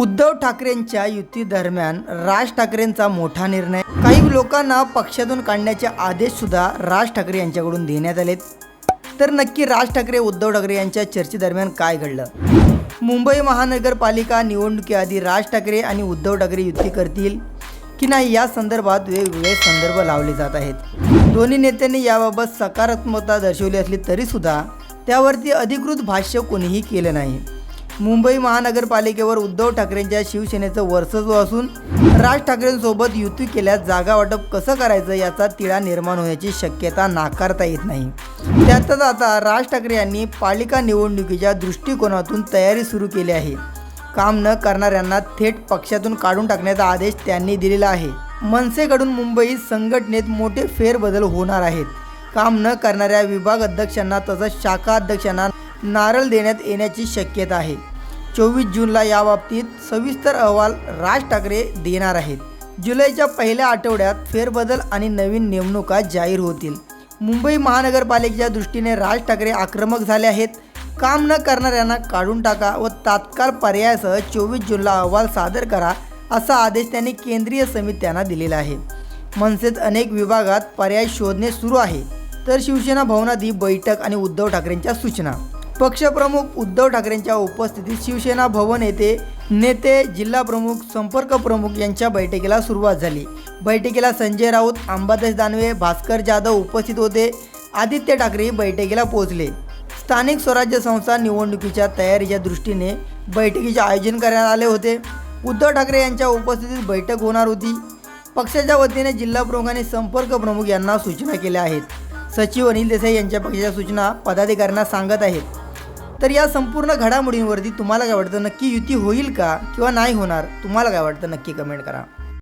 उद्धव ठाकरेंच्या युती दरम्यान राज ठाकरेंचा मोठा निर्णय. काही लोकांना पक्षातून काढण्याचे आदेश सुद्धा राज ठाकरे यांच्याकडून देण्यात आलेत. तर नक्की राज ठाकरे उद्धव ठाकरे यांच्या चर्चेदरम्यान काय घडलं? मुंबई महानगरपालिका निवडणुकीआधी राज ठाकरे आणि उद्धव ठाकरे युती करतील की नाही या संदर्भात वेगवेगळे संदर्भ लावले जात आहेत. दोन्ही नेत्यांनी याबाबत सकारात्मकता दर्शवली असली तरीसुद्धा त्यावरती अधिकृत भाष्य कोणीही केलं नाही. मुंबई महानगरपालिकेवर उद्धव ठाकरेंच्या शिवसेनेचं वर्चस्व असून राज ठाकरेंसोबत युती केल्यास जागा वाटप कसं करायचं याचा तिळा निर्माण होण्याची शक्यता नाकारता येत नाही. त्यातच आता राज ठाकरे यांनी पालिका निवडणुकीच्या दृष्टिकोनातून तयारी सुरू केली आहे. काम न करणाऱ्यांना थेट पक्षातून काढून टाकण्याचा आदेश त्यांनी दिलेला आहे. मनसेकडून मुंबईत संघटनेत मोठे फेरबदल होणार आहेत. काम न करणाऱ्या विभाग अध्यक्षांना तसंच शाखा अध्यक्षांना नारळ देण्यात येण्याची शक्यता आहे. चोवीस जूनला याबाबतीत सविस्तर अहवाल राज ठाकरे देणार आहेत. जुलैच्या पहिल्या आठवड्यात फेरबदल आणि नवीन नेमणुका जाहीर होतील. मुंबई महानगरपालिकेच्या दृष्टीने राज ठाकरे आक्रमक झाले आहेत. काम न करणाऱ्यांना काढून टाका व तात्काळ पर्यायासह चोवीस जूनला अहवाल सादर करा असा आदेश त्यांनी केंद्रीय समित्यांना दिलेला आहे. मनसेत अनेक विभागात पर्याय शोधणे सुरू आहे. तर शिवसेना भवनात ही बैठक आणि उद्धव ठाकरेंच्या सूचना पक्षप्रमुख उद्धव ठाकरेंच्या उपस्थितीत शिवसेना भवन येथे नेते जिल्हा प्रमुख संपर्क प्रमुख यांच्या बैठकीला सुरुवात झाली. बैठकीला संजय राऊत अंबादास दानवे भास्कर जाधव उपस्थित होते. आदित्य ठाकरे बैठकीला पोहोचले. स्थानिक स्वराज्य संस्था निवडणुकीच्या तयारीच्या दृष्टीने बैठकीचे आयोजन करण्यात आले होते. उद्धव ठाकरे यांच्या उपस्थितीत बैठक होणार होती. पक्षाच्या वतीने जिल्हा प्रमुख आणि संपर्क प्रमुख यांना सूचना केल्या आहेत. सचिव अनिल देसाई यांच्या पक्षाच्या सूचना पदाधिकाऱ्यांना सांगत आहेत. तर या संपूर्ण घडामोडींवरती तुम्हाला काय वाटतं? नक्की युती होईल का? किंवा नाही होणार? तुम्हाला काय वाटतं? नक्की कमेंट करा.